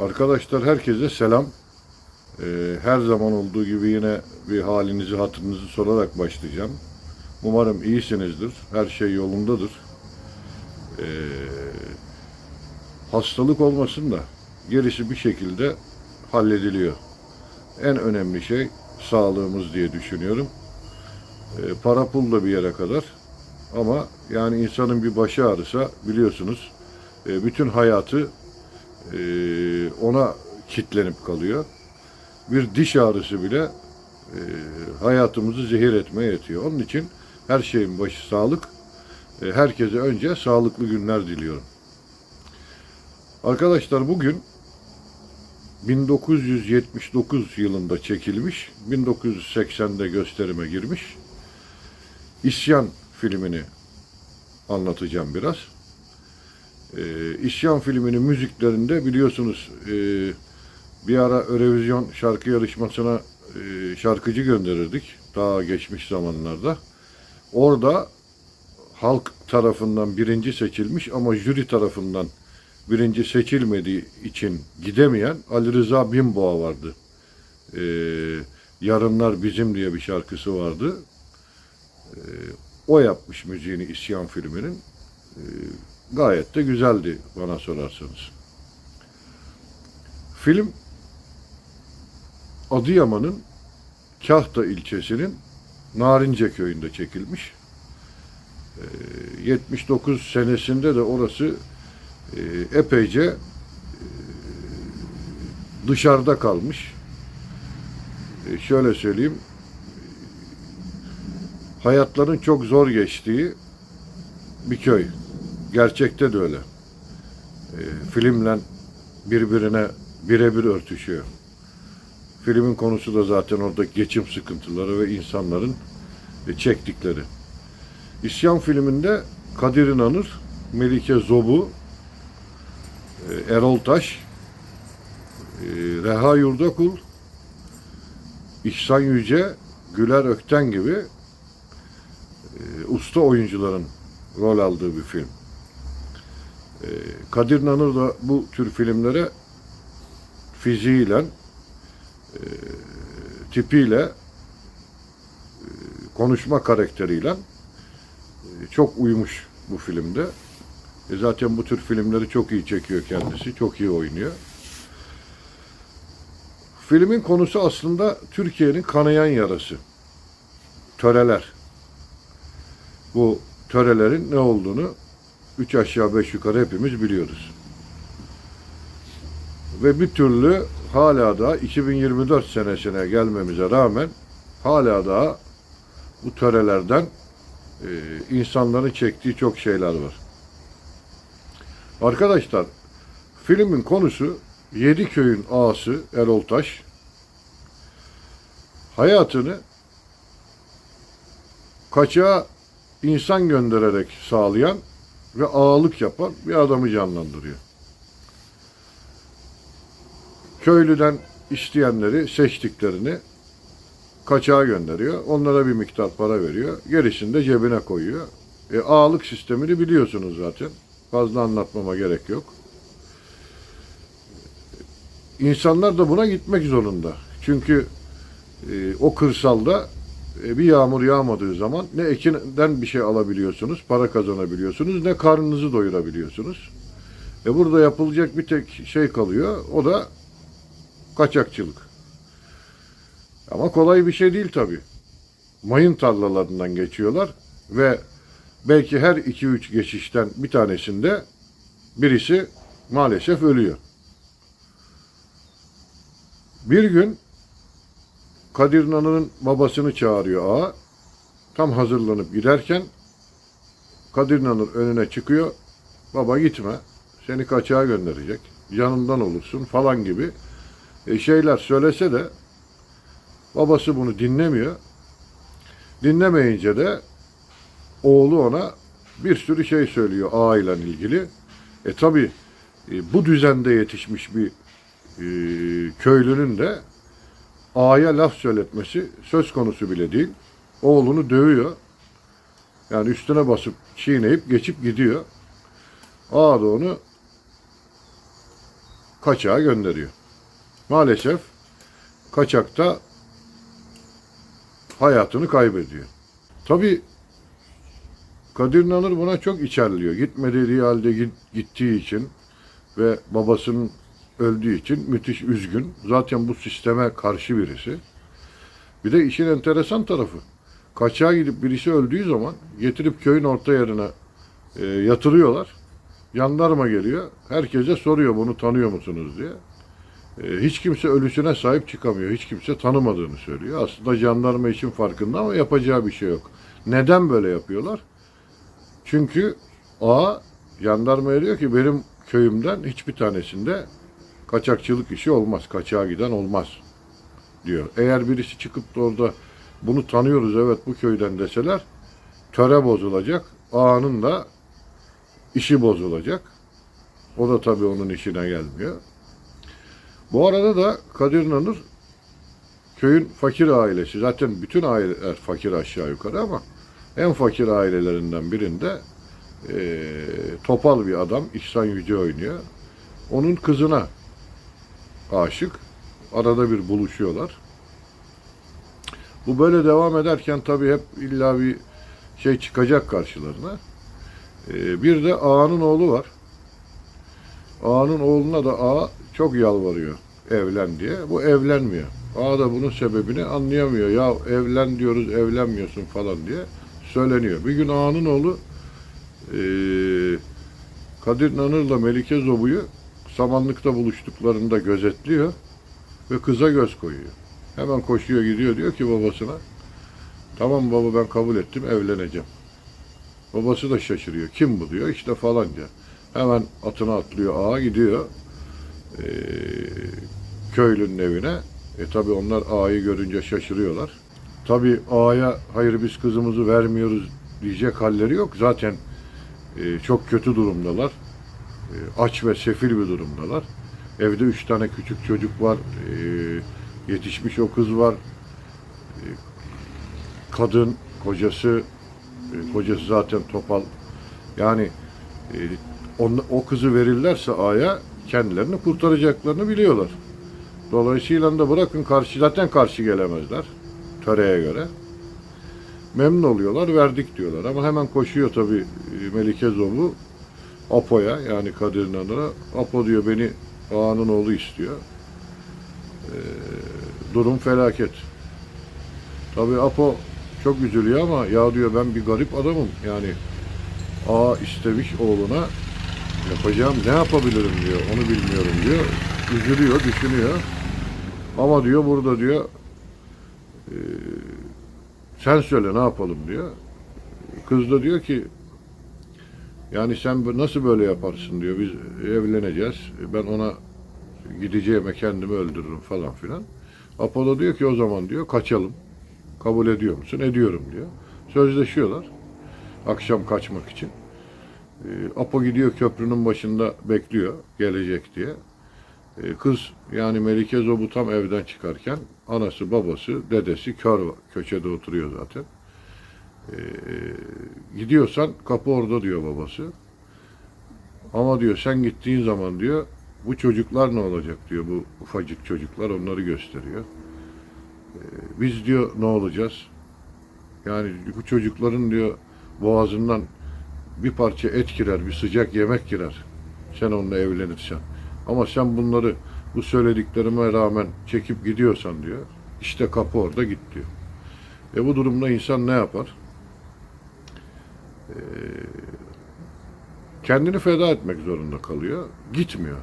Arkadaşlar herkese selam. Ee, her zaman olduğu gibi yine bir halinizi hatırınızı sorarak başlayacağım. Umarım iyisinizdir. Her şey yolundadır. Ee, hastalık olmasın da gerisi bir şekilde hallediliyor. En önemli şey sağlığımız diye düşünüyorum. Ee, para pul da bir yere kadar. Ama yani insanın bir başı ağrısa biliyorsunuz e, bütün hayatı ona kitlenip kalıyor. Bir diş ağrısı bile e, hayatımızı zehir etmeye yetiyor. Onun için her şeyin başı sağlık. E, herkese önce sağlıklı günler diliyorum. Arkadaşlar bugün 1979 yılında çekilmiş, 1980'de gösterime girmiş İsyan filmini anlatacağım biraz. Ee, İsyan filminin müziklerinde biliyorsunuz e, bir ara Eurovision şarkı yarışmasına e, şarkıcı gönderirdik daha geçmiş zamanlarda. Orada halk tarafından birinci seçilmiş ama jüri tarafından birinci seçilmediği için gidemeyen Ali Rıza Binboğa vardı. Ee, Yarınlar Bizim diye bir şarkısı vardı. Ee, o yapmış müziğini İsyan filminin. Ee, gayet de güzeldi bana sorarsanız. Film Adıyaman'ın Kahta ilçesinin Narince köyünde çekilmiş. Ee, 79 senesinde de orası e, epeyce e, dışarıda kalmış. E, şöyle söyleyeyim, hayatların çok zor geçtiği bir köy. Gerçekte de öyle. E, filmle birbirine birebir örtüşüyor. Filmin konusu da zaten orada geçim sıkıntıları ve insanların e, çektikleri. İsyan filminde Kadir İnanır, Melike Zobu, e, Erol Taş, e, Reha Yurdakul, İhsan Yüce, Güler Ökten gibi e, usta oyuncuların rol aldığı bir film. E, Kadir Nanır da bu tür filmlere fiziğiyle, e, tipiyle, e, konuşma karakteriyle e, çok uymuş bu filmde. E zaten bu tür filmleri çok iyi çekiyor kendisi, çok iyi oynuyor. Filmin konusu aslında Türkiye'nin kanayan yarası. Töreler. Bu törelerin ne olduğunu üç aşağı beş yukarı hepimiz biliyoruz. Ve bir türlü hala da 2024 senesine gelmemize rağmen hala da bu törelerden e, insanların çektiği çok şeyler var. Arkadaşlar filmin konusu Yedi köyün ağası Erol Taş hayatını kaçağa insan göndererek sağlayan ve ağalık yapan bir adamı canlandırıyor. Köylüden isteyenleri seçtiklerini kaçağa gönderiyor. Onlara bir miktar para veriyor. Gerisini de cebine koyuyor. E, ağalık sistemini biliyorsunuz zaten. Fazla anlatmama gerek yok. İnsanlar da buna gitmek zorunda. Çünkü e, o kırsalda bir yağmur yağmadığı zaman ne ekinden bir şey alabiliyorsunuz, para kazanabiliyorsunuz, ne karnınızı doyurabiliyorsunuz. E burada yapılacak bir tek şey kalıyor, o da kaçakçılık. Ama kolay bir şey değil tabii. Mayın tarlalarından geçiyorlar ve belki her 2-3 geçişten bir tanesinde birisi maalesef ölüyor. Bir gün Kadir Nana'nın babasını çağırıyor ağa. Tam hazırlanıp giderken Kadir Nanır önüne çıkıyor. Baba gitme. Seni kaçağa gönderecek. Yanından olursun falan gibi e, şeyler söylese de babası bunu dinlemiyor. Dinlemeyince de oğlu ona bir sürü şey söylüyor ağa ilgili. E tabi e, bu düzende yetişmiş bir e, köylünün de ağaya laf söyletmesi söz konusu bile değil. Oğlunu dövüyor. Yani üstüne basıp çiğneyip geçip gidiyor. Ağa da onu kaçağa gönderiyor. Maalesef kaçakta hayatını kaybediyor. Tabi Kadir İnanır buna çok içerliyor. Gitmediği halde git- gittiği için ve babasının öldüğü için müthiş üzgün. Zaten bu sisteme karşı birisi. Bir de işin enteresan tarafı. Kaçağa gidip birisi öldüğü zaman getirip köyün orta yerine e, yatırıyorlar. Jandarma geliyor. Herkese soruyor bunu tanıyor musunuz diye. E, hiç kimse ölüsüne sahip çıkamıyor. Hiç kimse tanımadığını söylüyor. Aslında jandarma için farkında ama yapacağı bir şey yok. Neden böyle yapıyorlar? Çünkü A jandarmaya diyor ki benim köyümden hiçbir tanesinde kaçakçılık işi olmaz. Kaçağa giden olmaz diyor. Eğer birisi çıkıp da orada bunu tanıyoruz evet bu köyden deseler töre bozulacak. Ağanın da işi bozulacak. O da tabii onun işine gelmiyor. Bu arada da Kadir İnanır köyün fakir ailesi. Zaten bütün aileler fakir aşağı yukarı ama en fakir ailelerinden birinde eee, topal bir adam İhsan Yüce oynuyor. Onun kızına aşık. Arada bir buluşuyorlar. Bu böyle devam ederken tabii hep illa bir şey çıkacak karşılarına. Ee, bir de ağanın oğlu var. Ağanın oğluna da ağa çok yalvarıyor evlen diye. Bu evlenmiyor. Ağa da bunun sebebini anlayamıyor. Ya evlen diyoruz evlenmiyorsun falan diye söyleniyor. Bir gün ağanın oğlu eee Kadir Nanır'la Melike Zobu'yu samanlıkta buluştuklarında gözetliyor ve kıza göz koyuyor. Hemen koşuyor gidiyor diyor ki babasına tamam baba ben kabul ettim evleneceğim. Babası da şaşırıyor. Kim bu diyor. İşte falanca. Hemen atına atlıyor ağa gidiyor. Ee, köylünün evine. E tabi onlar ağayı görünce şaşırıyorlar. Tabi ağaya hayır biz kızımızı vermiyoruz diyecek halleri yok. Zaten e, çok kötü durumdalar. E, aç ve sefil bir durumdalar. Evde üç tane küçük çocuk var. E, yetişmiş o kız var. E, kadın, kocası, e, kocası zaten topal. Yani e, o kızı verirlerse A'ya kendilerini kurtaracaklarını biliyorlar. Dolayısıyla da bırakın karşı zaten karşı gelemezler töreye göre. Memnun oluyorlar, verdik diyorlar. Ama hemen koşuyor tabii e, Melike Zobu Apo'ya yani Kadir İnanır'a. Apo diyor beni ağanın oğlu istiyor. Ee, durum felaket. Tabii Apo çok üzülüyor ama ya diyor ben bir garip adamım. Yani ağa istemiş oğluna yapacağım ne yapabilirim diyor. Onu bilmiyorum diyor. Üzülüyor, düşünüyor. Ama diyor burada diyor "Ee, sen söyle ne yapalım diyor. Kız da diyor ki yani sen nasıl böyle yaparsın diyor. Biz evleneceğiz. Ben ona gideceğime kendimi öldürürüm falan filan. Apollo diyor ki o zaman diyor kaçalım. Kabul ediyor musun? Ediyorum diyor. Sözleşiyorlar. Akşam kaçmak için. Ee, Apo gidiyor köprünün başında bekliyor gelecek diye. Ee, Kız yani Melike Zobu tam evden çıkarken anası, babası, dedesi kör. Köşede oturuyor zaten. Ee, gidiyorsan kapı orada diyor babası. Ama diyor sen gittiğin zaman diyor bu çocuklar ne olacak diyor bu ufacık çocuklar onları gösteriyor. Ee, biz diyor ne olacağız? Yani bu çocukların diyor boğazından bir parça et girer, bir sıcak yemek girer. Sen onunla evlenirsen. Ama sen bunları bu söylediklerime rağmen çekip gidiyorsan diyor. işte kapı orada git diyor. E bu durumda insan ne yapar? Ee, kendini feda etmek zorunda kalıyor. Gitmiyor.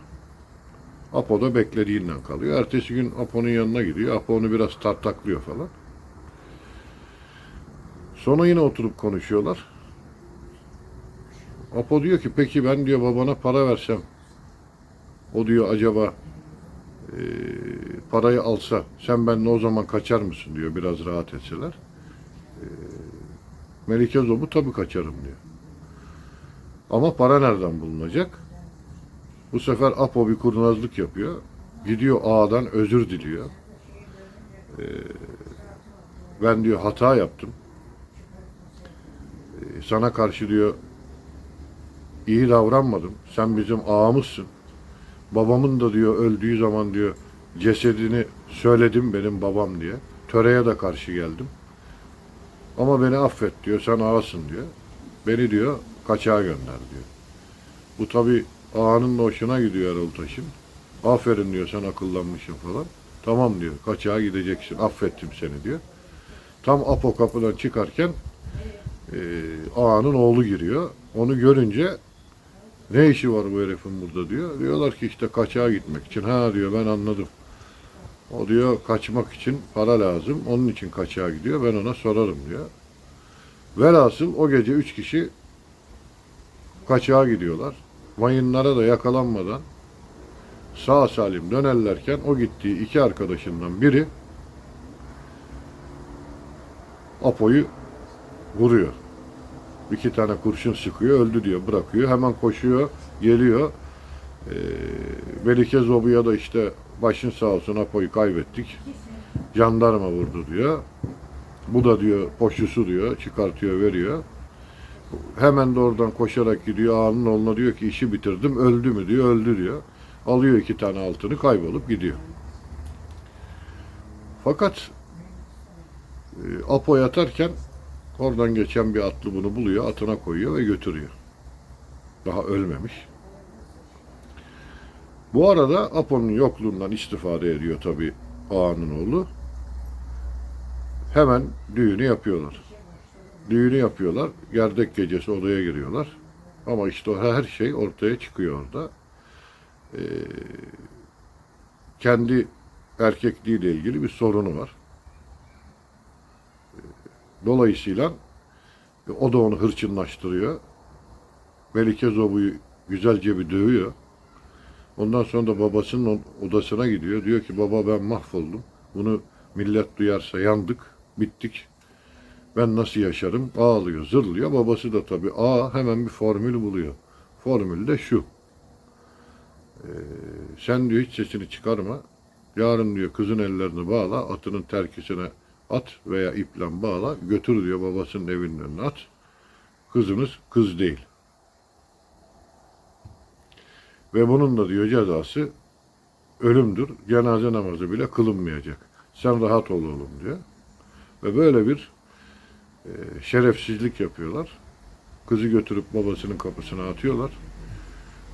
Apo da beklediğinden kalıyor. Ertesi gün Apo'nun yanına gidiyor. Apo onu biraz tartaklıyor falan. Sonra yine oturup konuşuyorlar. Apo diyor ki peki ben diyor babana para versem o diyor acaba e, parayı alsa sen benimle o zaman kaçar mısın diyor biraz rahat etseler. E, Melike Zobu tabii kaçarım diyor. Ama para nereden bulunacak? Bu sefer Apo bir kurnazlık yapıyor. Gidiyor ağadan özür diliyor. Ee, ben diyor hata yaptım. Ee, sana karşı diyor iyi davranmadım. Sen bizim ağamızsın. Babamın da diyor öldüğü zaman diyor cesedini söyledim benim babam diye. Töreye de karşı geldim. Ama beni affet diyor. Sen ağasın diyor. Beni diyor kaçağa gönder diyor. Bu tabi ağanın da hoşuna gidiyor Erol Taş'ın. Aferin diyor sen akıllanmışsın falan. Tamam diyor kaçağa gideceksin affettim seni diyor. Tam Apo kapıdan çıkarken e, ağanın oğlu giriyor. Onu görünce ne işi var bu herifin burada diyor. Diyorlar ki işte kaçağa gitmek için. Ha diyor ben anladım. O diyor kaçmak için para lazım. Onun için kaçağa gidiyor. Ben ona sorarım diyor. Velhasıl o gece üç kişi kaçağa gidiyorlar. Mayınlara da yakalanmadan sağ salim dönerlerken o gittiği iki arkadaşından biri Apo'yu vuruyor. İki tane kurşun sıkıyor, öldü diyor, bırakıyor. Hemen koşuyor, geliyor. Ee, Melike Zobu'ya da işte başın sağ olsun Apo'yu kaybettik. Jandarma vurdu diyor. Bu da diyor poşusu diyor, çıkartıyor, veriyor. Hemen de oradan koşarak gidiyor. Ağanın oğluna diyor ki işi bitirdim, öldü mü diyor, öldü diyor. Alıyor iki tane altını, kaybolup gidiyor. Fakat e, Apo yatarken oradan geçen bir atlı bunu buluyor, atına koyuyor ve götürüyor. Daha ölmemiş. Bu arada Apo'nun yokluğundan istifade ediyor tabi ağanın oğlu. Hemen düğünü yapıyorlar. Düğünü yapıyorlar. Gerdek gecesi odaya giriyorlar. Ama işte her şey ortaya çıkıyor orada. Ee, kendi erkekliğiyle ilgili bir sorunu var. Ee, Dolayısıyla o da onu hırçınlaştırıyor. Melike Zobu'yu güzelce bir dövüyor. Ondan sonra da babasının odasına gidiyor. Diyor ki baba ben mahvoldum. Bunu millet duyarsa yandık, bittik. Ben nasıl yaşarım? Ağlıyor, zırlıyor. Babası da tabii aa hemen bir formül buluyor. Formül de şu. Ee, sen diyor hiç sesini çıkarma. Yarın diyor kızın ellerini bağla, atının terkisine at veya iple bağla, götür diyor babasının evinin önüne at. Kızınız kız değil. Ve bunun da diyor cezası ölümdür. Cenaze namazı bile kılınmayacak. Sen rahat ol oğlum diyor. Ve böyle bir e, şerefsizlik yapıyorlar. Kızı götürüp babasının kapısına atıyorlar.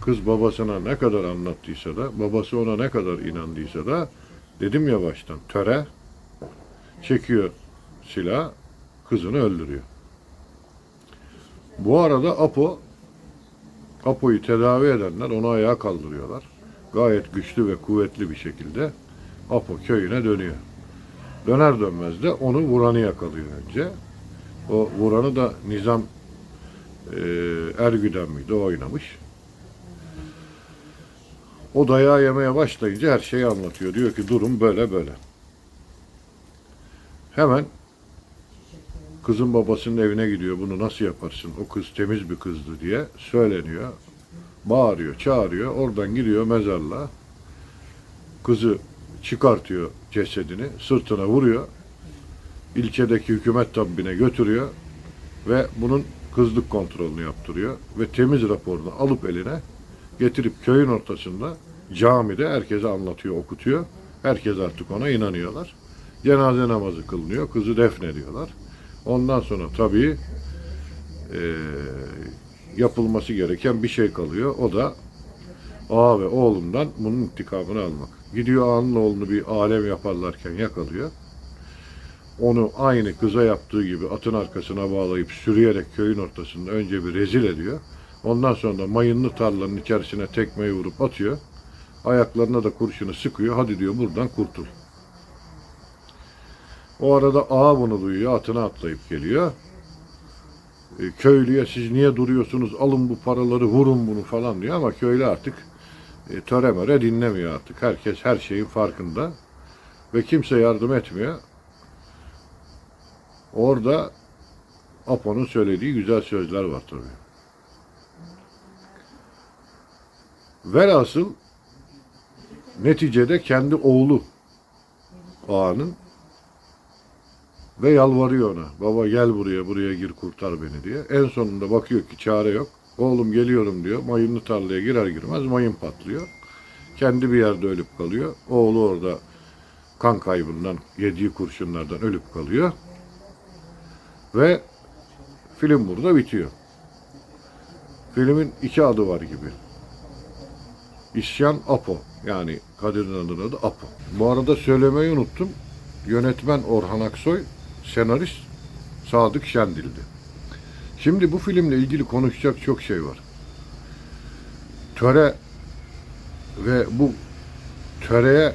Kız babasına ne kadar anlattıysa da, babası ona ne kadar inandıysa da, dedim ya baştan, töre çekiyor silah, kızını öldürüyor. Bu arada Apo, Apo'yu tedavi edenler onu ayağa kaldırıyorlar. Gayet güçlü ve kuvvetli bir şekilde Apo köyüne dönüyor. Döner dönmez de onu vuranı yakalıyor önce. O vuranı da Nizam e, Ergüden miydi? Oynamış. O dayağı yemeye başlayınca her şeyi anlatıyor. Diyor ki durum böyle böyle. Hemen kızın babasının evine gidiyor. Bunu nasıl yaparsın? O kız temiz bir kızdı diye söyleniyor. Bağırıyor, çağırıyor. Oradan gidiyor mezarlığa. Kızı çıkartıyor cesedini. Sırtına vuruyor. İlçedeki hükümet tabbine götürüyor. Ve bunun kızlık kontrolünü yaptırıyor. Ve temiz raporunu alıp eline getirip köyün ortasında camide herkese anlatıyor, okutuyor. Herkes artık ona inanıyorlar. Cenaze namazı kılınıyor. Kızı defnediyorlar. Ondan sonra tabii eee, yapılması gereken bir şey kalıyor. O da ağa ve oğlundan bunun intikamını almak. Gidiyor ağanın oğlunu bir alem yaparlarken yakalıyor. Onu aynı kıza yaptığı gibi atın arkasına bağlayıp sürüyerek köyün ortasında önce bir rezil ediyor. Ondan sonra da mayınlı tarlanın içerisine tekmeyi vurup atıyor. Ayaklarına da kurşunu sıkıyor. Hadi diyor buradan kurtul. O arada ağa bunu duyuyor. Atına atlayıp geliyor. E, köylüye siz niye duruyorsunuz? Alın bu paraları vurun bunu falan diyor. Ama köylü artık e, töre möre dinlemiyor artık. Herkes her şeyin farkında. Ve kimse yardım etmiyor. Orada Apo'nun söylediği güzel sözler var tabii. Velhasıl neticede kendi oğlu ağanın ve yalvarıyor ona. Baba gel buraya, buraya gir kurtar beni diye. En sonunda bakıyor ki çare yok. Oğlum geliyorum diyor. Mayınlı tarlaya girer girmez mayın patlıyor. Kendi bir yerde ölüp kalıyor. Oğlu orada kan kaybından, yediği kurşunlardan ölüp kalıyor. Ve film burada bitiyor. Filmin iki adı var gibi. İsyan Apo. Yani Kadir İnanır'ın adı Apo. Bu arada söylemeyi unuttum. Yönetmen Orhan Aksoy, senarist Sadık Şendil'di. Şimdi bu filmle ilgili konuşacak çok şey var. Töre ve bu töreye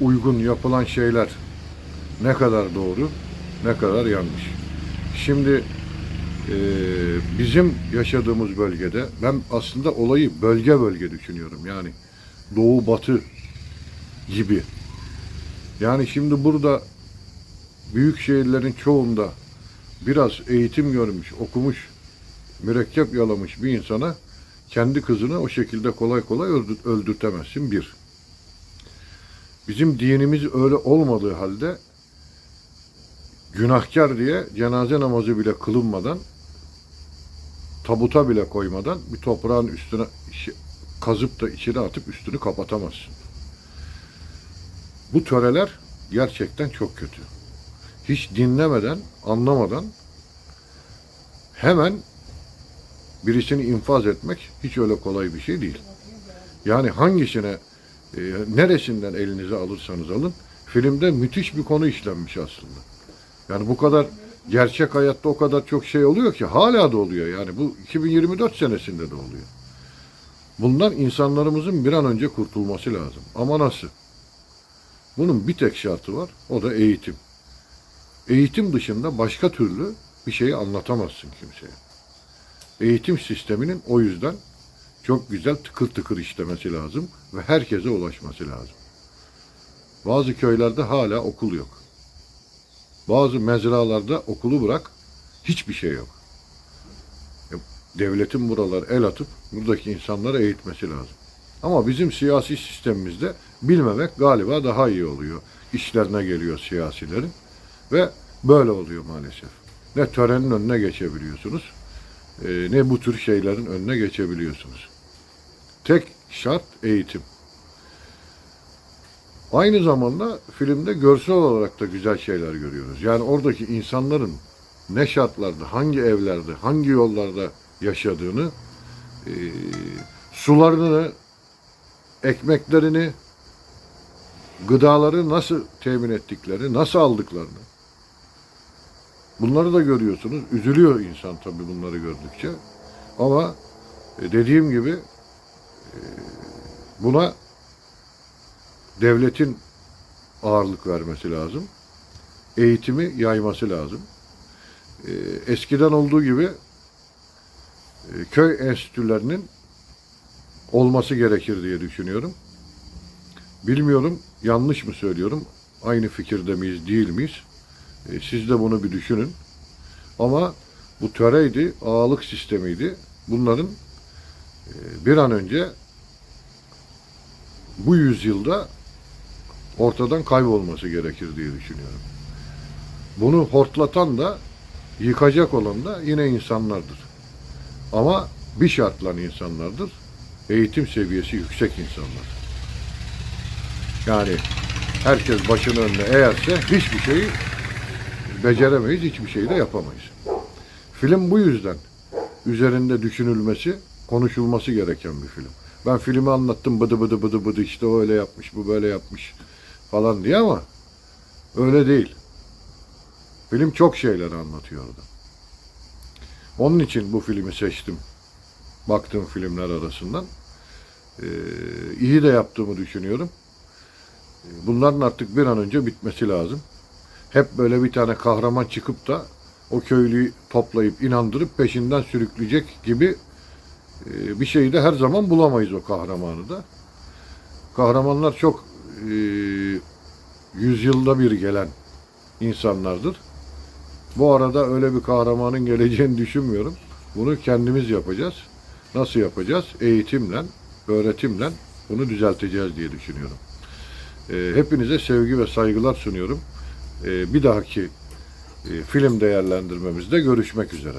uygun yapılan şeyler ne kadar doğru, ne kadar yanlış. Şimdi eee, bizim yaşadığımız bölgede ben aslında olayı bölge bölge düşünüyorum. Yani doğu batı gibi. Yani şimdi burada büyük şehirlerin çoğunda biraz eğitim görmüş, okumuş, mürekkep yalamış bir insana kendi kızını o şekilde kolay kolay öldür- öldürtemezsin bir. Bizim dinimiz öyle olmadığı halde günahkar diye cenaze namazı bile kılınmadan tabuta bile koymadan bir toprağın üstüne kazıp da içine atıp üstünü kapatamazsın. Bu töreler gerçekten çok kötü. Hiç dinlemeden, anlamadan hemen birisini infaz etmek hiç öyle kolay bir şey değil. Yani hangisine, e, neresinden elinize alırsanız alın, filmde müthiş bir konu işlenmiş aslında. Yani bu kadar gerçek hayatta o kadar çok şey oluyor ki hala da oluyor. Yani bu 2024 senesinde de oluyor. Bundan insanlarımızın bir an önce kurtulması lazım. Ama nasıl? Bunun bir tek şartı var. O da eğitim. Eğitim dışında başka türlü bir şeyi anlatamazsın kimseye. Eğitim sisteminin o yüzden çok güzel tıkır tıkır işlemesi lazım ve herkese ulaşması lazım. Bazı köylerde hala okul yok. Bazı mezralarda okulu bırak hiçbir şey yok. E, Devletin buralar el atıp buradaki insanları eğitmesi lazım. Ama bizim siyasi sistemimizde bilmemek galiba daha iyi oluyor. İşlerine geliyor siyasilerin ve böyle oluyor maalesef. Ne törenin önüne geçebiliyorsunuz e, ne bu tür şeylerin önüne geçebiliyorsunuz. Tek şart eğitim. Aynı zamanda filmde görsel olarak da güzel şeyler görüyoruz. Yani oradaki insanların ne şartlarda, hangi evlerde, hangi yollarda yaşadığını, e, sularını, ekmeklerini, gıdaları nasıl temin ettikleri, nasıl aldıklarını. Bunları da görüyorsunuz. Üzülüyor insan tabii bunları gördükçe. Ama e, dediğim gibi e, buna devletin ağırlık vermesi lazım. Eğitimi yayması lazım. E, Eskiden olduğu gibi köy enstitülerinin olması gerekir diye düşünüyorum. Bilmiyorum yanlış mı söylüyorum? Aynı fikirde miyiz, değil miyiz? E, Siz de bunu bir düşünün. Ama bu töreydi, ağalık sistemiydi. Bunların e, bir an önce bu yüzyılda ortadan kaybolması gerekir diye düşünüyorum. Bunu hortlatan da yıkacak olan da yine insanlardır. Ama bir şartla insanlardır. Eğitim seviyesi yüksek insanlar. Yani herkes başını önüne eğerse hiçbir şeyi beceremeyiz, hiçbir şeyi de yapamayız. Film bu yüzden üzerinde düşünülmesi, konuşulması gereken bir film. Ben filmi anlattım bıdı bıdı bıdı bıdı işte o öyle yapmış, bu böyle yapmış falan diye ama öyle değil. Film çok şeyler anlatıyor orada. Onun için bu filmi seçtim. Baktığım filmler arasından. Ee, iyi de yaptığımı düşünüyorum. Bunların artık bir an önce bitmesi lazım. Hep böyle bir tane kahraman çıkıp da o köylüyü toplayıp inandırıp peşinden sürükleyecek gibi e, bir şeyi de her zaman bulamayız o kahramanı da. Kahramanlar çok e, yüzyılda bir gelen insanlardır. Bu arada öyle bir kahramanın geleceğini düşünmüyorum. Bunu kendimiz yapacağız. Nasıl yapacağız? Eğitimle, öğretimle bunu düzelteceğiz diye düşünüyorum. E, hepinize sevgi ve saygılar sunuyorum. E, bir dahaki e, film değerlendirmemizde görüşmek üzere.